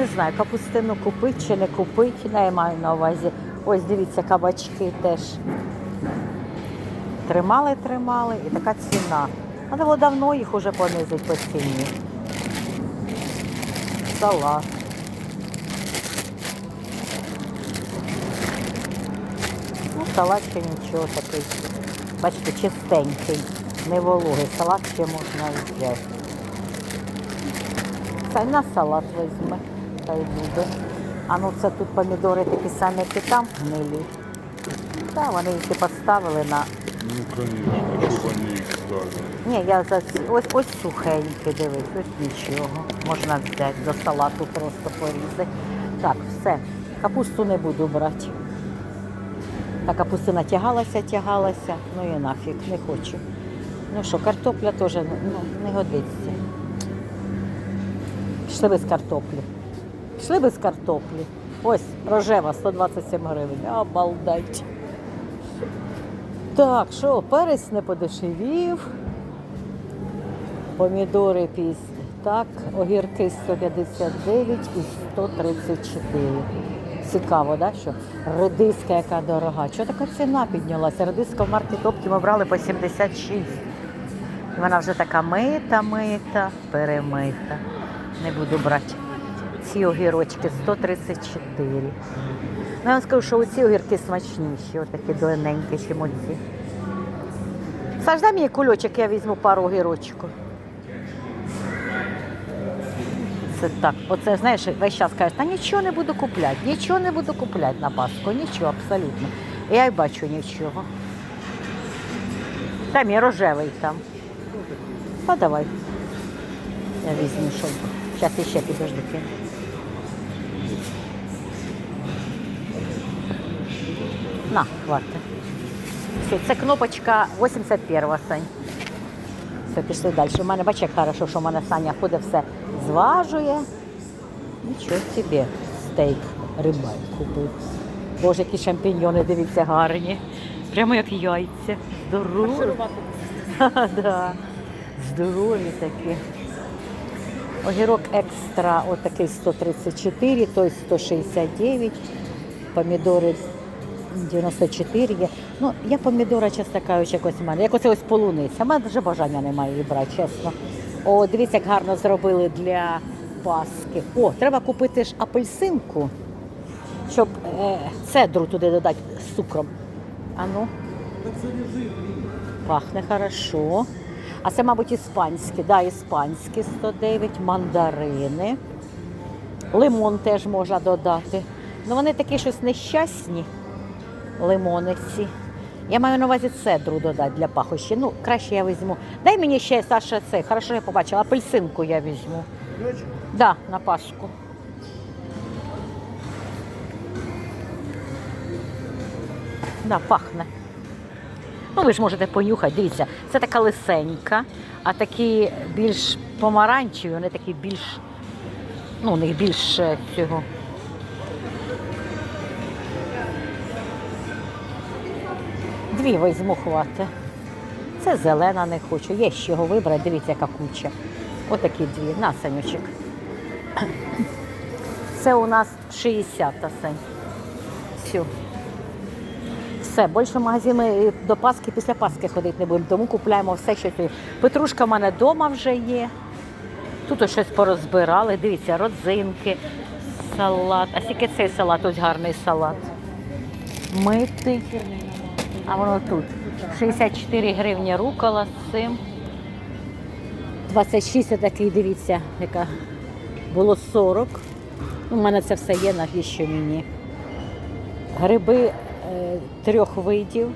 не знаю, капустину купити чи не купити, не маю на увазі. Ось дивіться, кабачки теж. Тримали, тримали, і така ціна. Було давно їх уже понизити по ціні. Салат. Ну, салат ще нічого такий. Бачите, чистенький, не вологий. Салат ще можна взяти. Це на салат візьме, та й буде. А ну це тут помідори такі самі, як і там гнилі. Так, вони їх і поставили на. Ну, конечно, что они их ставят. Ні, я за ці- ось ось сухенькі, дивись, ось нічого. Можна взяти до салату просто порізати. Так, все. Капусту не буду брати. Та капустина тягалася, тягалася, ну і нафіг, не хочу. Ну що, картопля теж ну, не годиться. Пішли без картоплі. Пішли без картоплі. Ось рожева 127 гривень. Обалдеть. Так, що, перець не подешевів. Помідори 50. Так, огірки 159 і 134. Цікаво, да, що редиска яка дорога. Чого така ціна піднялася? Редиска в маркет Опті ми брали по 76. І вона вже така мита, мита, перемита. Не буду брати. Ці огірочки 134. Ну, я вам скажу, що оці огірки смачніші, отакі длинненькі, ніж оці. Саш, дай мені кульочок, я візьму пару огірочку. Це так. Оце, знаєш, весь час кажеш, та нічого не буду купляти, нічого не буду купляти на Пасху, нічого абсолютно. Я й бачу нічого. Там є рожевий там. А давай. Я візьму, що. Зараз іще підожди. На, хватить. Все, це кнопочка 81 Сань. Все, пішли далі. У мене бачиш, як хорошо, що в мене Саня ходить, все зважує. Нічого собі. Стейк рибай купив. Боже, які шампіньйони, дивіться, гарні. Прямо як яйця. Здорові. да. Здорові такі. Огірок екстра, отакий 134, той 169, помідори 94 є. Ну, я помідора, чесно кажучи, якось в мене. Як оце ось полуниця. У мене вже бажання немає брати, чесно. О, дивіться, як гарно зробили для Паски. О, треба купити ж апельсинку, щоб е, цедру туди додати з цукром. А ну. Пахне хорошо. А це, мабуть, іспанські, да, іспанські 109, мандарини. Лимон теж можна додати. Ну вони такі щось нещасні, лимони ці. Я маю на увазі цедру додати для пахощі. Ну, краще я візьму. Дай мені ще, Саша, це. Хорошо, я побачила. Апельсинку я візьму. Да, на Пасху. Да, пахне. Ну, ви ж можете понюхати, дивіться, це така лисенька, а такі більш помаранчеві, вони такі більш, ну, у них більше цього. Дві візьму хвати. Це зелена не хочу. Є з чого вибрати, дивіться, яка куча. Отакі дві. На, Санючик. Це у нас 60 Сань. Все. Все, більше в магазини до Пасхи, після Пасхи ходити не будемо, тому купуємо все, що тут. Петрушка в мене вдома вже є. Тут ось щось порозбирали. Дивіться, родзинки, салат. А скільки цей салат, ось гарний салат. Митий. А воно тут. 64 гривні рукола з цим. 26 такий, дивіться, яка було 40. У мене це все є, навіщо мені. Гриби е, трьох видів: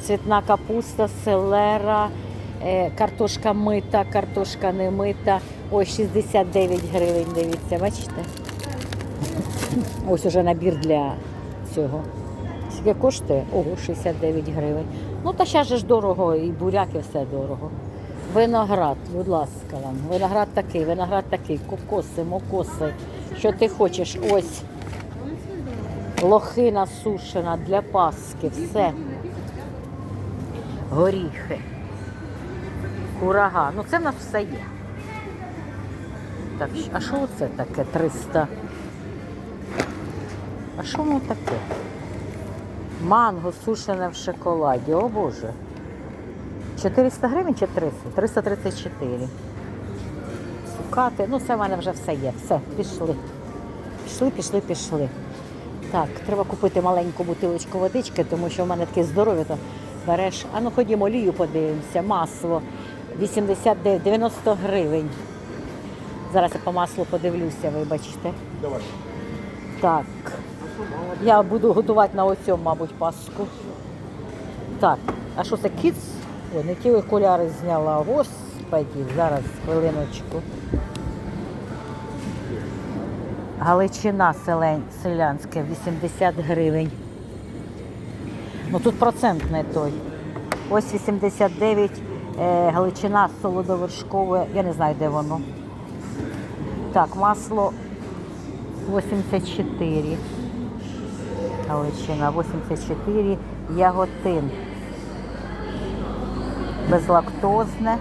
цвітна капуста, селера, е, картошка мита, картошка не мита. Ось 69 гривень, дивіться, бачите? Ось уже набір для цього. Скільки коштує? Ого, 69 гривень. Ну, та же ж дорого, і буряк, і все дорого. Виноград, будь ласка вам. Виноград такий, виноград такий, кокоси, мокоси. Що ти хочеш? Ось. Лохина сушена для паски, все. Горіхи. Курага. Ну це в нас все є. Так, а що це таке 300? А що воно таке? Манго сушене в шоколаді, о Боже. 400 гривень чи 300? 334. Цукати. Ну, це в мене вже все є. Все, пішли. Пішли, пішли, пішли. Так, треба купити маленьку бутилочку водички, тому що в мене таке здоров'я, то береш. А ну ходімо, олію подивимося, масло 89, 90 гривень. Зараз я по маслу подивлюся, вибачте. Давай. Так. Я буду готувати на оцьому, мабуть, паску. Так, а що це кіц? Ой, не ті окуляри зняла. Господі, зараз хвилиночку. Галичина селен, селянське 80 гривень. Ну тут процент не той. Ось 89 е, Галичина солодовершкове, я не знаю, де воно. Так, масло 84. Галичина 84. Яготин. Безлактозне.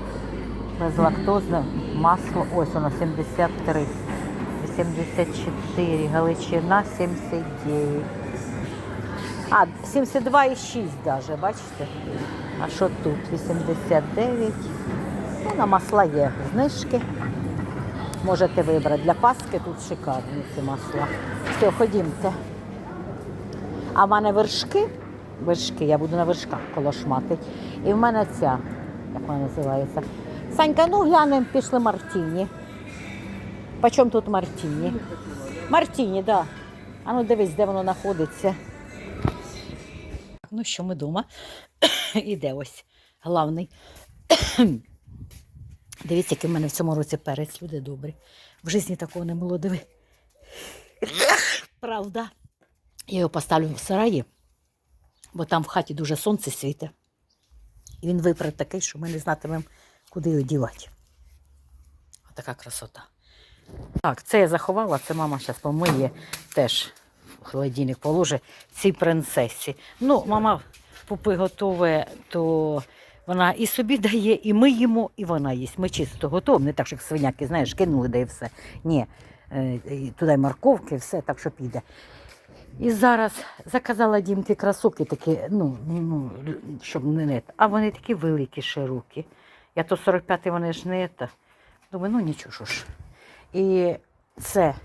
Безлактозне масло. Ось воно 73. 84. Галичина 79. А, 72,6 даже, бачите? А що тут? 89. Ну, на масла є знижки. Можете вибрати. Для паски тут шикарні ці масла. Все, ходімте. А в мене вершки, вершки, я буду на вершках колошматить. І в мене ця, як вона називається. Санька, ну глянемо, пішли Мартіні. По чому тут Мартіні? Мартіні, так. Да. А ну дивись, де воно знаходиться. Ну що, ми вдома. Іде ось главний. Дивіться, який в мене в цьому році перець, люди добрі. В житті такого не було, диви. Правда. Я його поставлю в сараї, бо там в хаті дуже сонце світить. І він випре такий, що ми не знатимемо, куди його дівати. Отака красота. Так, це я заховала, це мама зараз помиє теж в холодильник положить цій принцесі. Ну, мама пупи готове, то вона і собі дає, і ми їмо, і вона їсть. Ми чисто готові, не так, що свиняки, знаєш, кинули да і все. Ні, е, туди морковки, все так, що піде. І зараз заказала дімки красоки такі, ну, ну, щоб не не. А вони такі великі, широкі. Я то 45-й вони ж не це. Думаю, ну нічого що ж. І це,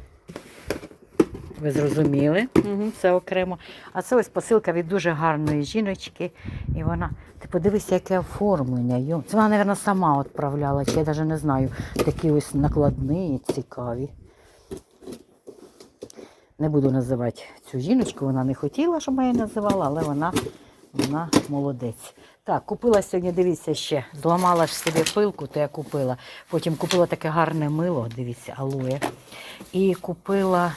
ви зрозуміли, угу, це окремо. А це ось посилка від дуже гарної жіночки. І вона, ти подивися, яке оформлення. Це вона, мабуть, сама відправляла, чи я навіть не знаю. Такі ось накладні, цікаві. Не буду називати цю жіночку, вона не хотіла, щоб я її називала, але вона, вона молодець. Так, купила сьогодні, дивіться ще, зламала ж собі пилку, то я купила. Потім купила таке гарне мило, дивіться, алоє. І купила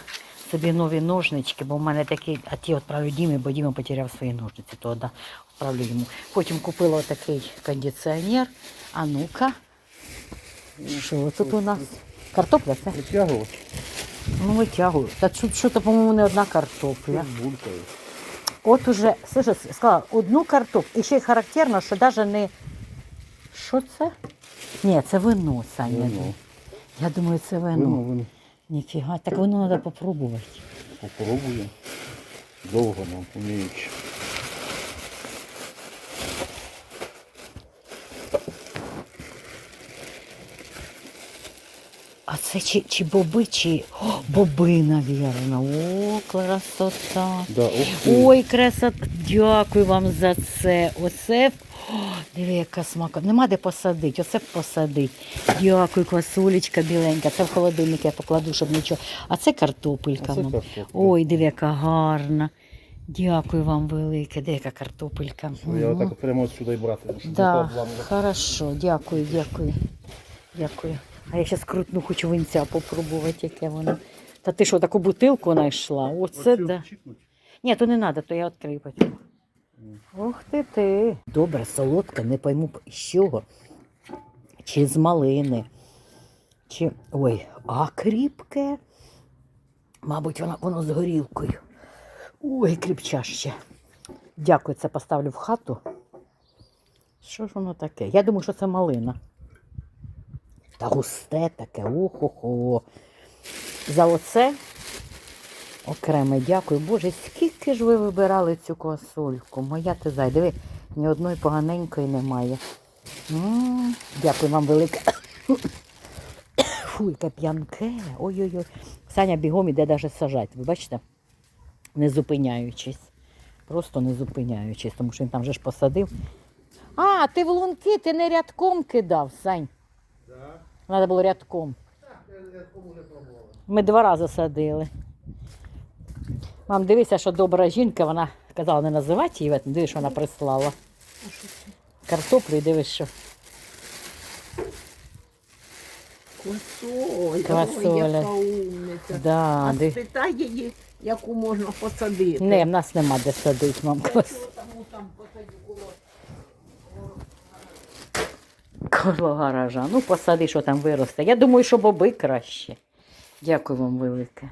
собі нові ножнички, бо в мене такі, а ті відправлю Дімі, бо Діма потеряв свої ножниці, то да, відправлю йому. Потім купила отакий кондиціонер. А ну-ка. Що тут у нас? Картопля це? Ну, витягую. Та тут що-то, по-моєму, не одна картопля. Булькою. От уже, слышиш, сказала, одну картоплю. І ще й характерно, що навіть не. Що це? Ні, це вино, Саня. Вино. Я думаю, це вино. Вино, вино. Ніфіга, так воно треба попробувати. Попробуємо. Довго нам уміючи. А це чи, чи боби, чи О, боби, навірно. О, красота. Да. Ой, красота. Дякую вам за це. Оце. О, диви, яка смака. Нема де посадити. Оце посадить. Дякую, квасулечка біленька. Це в холодильник я покладу, щоб нічого. А це картопелька. А це картопля. Ой, диви, яка гарна. Дякую вам велике. Де яка картопелька. Я Мгм. отак прямо сюди брати. Да, хорошо, дякую, дякую. Дякую. А я зараз крутну хочу винця попробувати, яке воно. Та ти що, таку бутилку знайшла? Оце да. Ні, то не треба, то я відкрию потім. Ух ти ти. Добре, солодка, не пойму з чого. Чи з малини. Чи. Ой, а кріпке. Мабуть, воно, воно з горілкою. Ой, кріпчаще. Дякую, це поставлю в хату. Що ж воно таке? Я думаю, що це малина. Та густе таке, ухо-хо. За оце окреме дякую. Боже, скільки ж ви вибирали цю квасольку? Моя ти зай, диви, ні одної поганенької немає. Дякую вам велике. Фу, яке п'янке. Ой-ой-ой. Саня бігом іде навіть сажати. Ви бачите? Не зупиняючись. Просто не зупиняючись, тому що він там вже ж посадив. А, ти в лунки, ти не рядком кидав, Сань. Треба було рядком. Ми два рази садили. Мам, дивися, що добра жінка, вона казала не називати її, дивись, що вона прислала. Картоплю і дивись, що. Квасоля, Квасоля. яка умниця. Да, А ди... спитай її, яку можна посадити. Не, в нас нема де садити, мам. квас. Тому там посадю коло. Коло гаража. Ну, посади, що там виросте. Я думаю, що боби краще. Дякую вам велике.